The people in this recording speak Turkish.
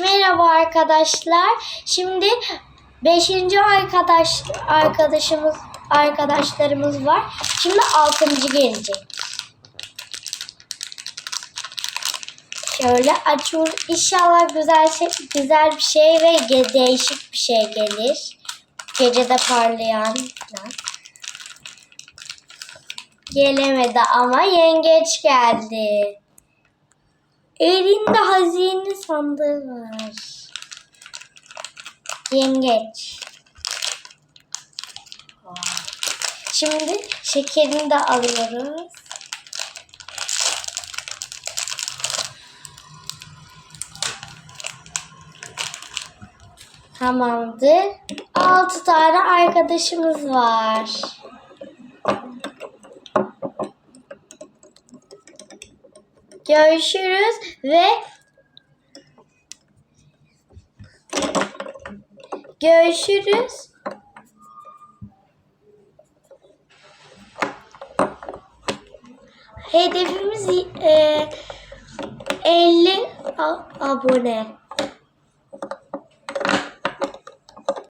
Merhaba arkadaşlar. Şimdi 5. arkadaş arkadaşımız arkadaşlarımız var. Şimdi 6. gelecek. Şöyle açıyoruz. İnşallah güzel şey, güzel bir şey ve değişik bir şey gelir. Gecede parlayan. Gelemedi ama yengeç geldi. Elinde hazine sandığı var. Yengeç. Şimdi şekerini de alıyoruz. Tamamdır. Altı tane arkadaşımız var. Görüşürüz ve görüşürüz. Hedefimiz e, 50 a- abone.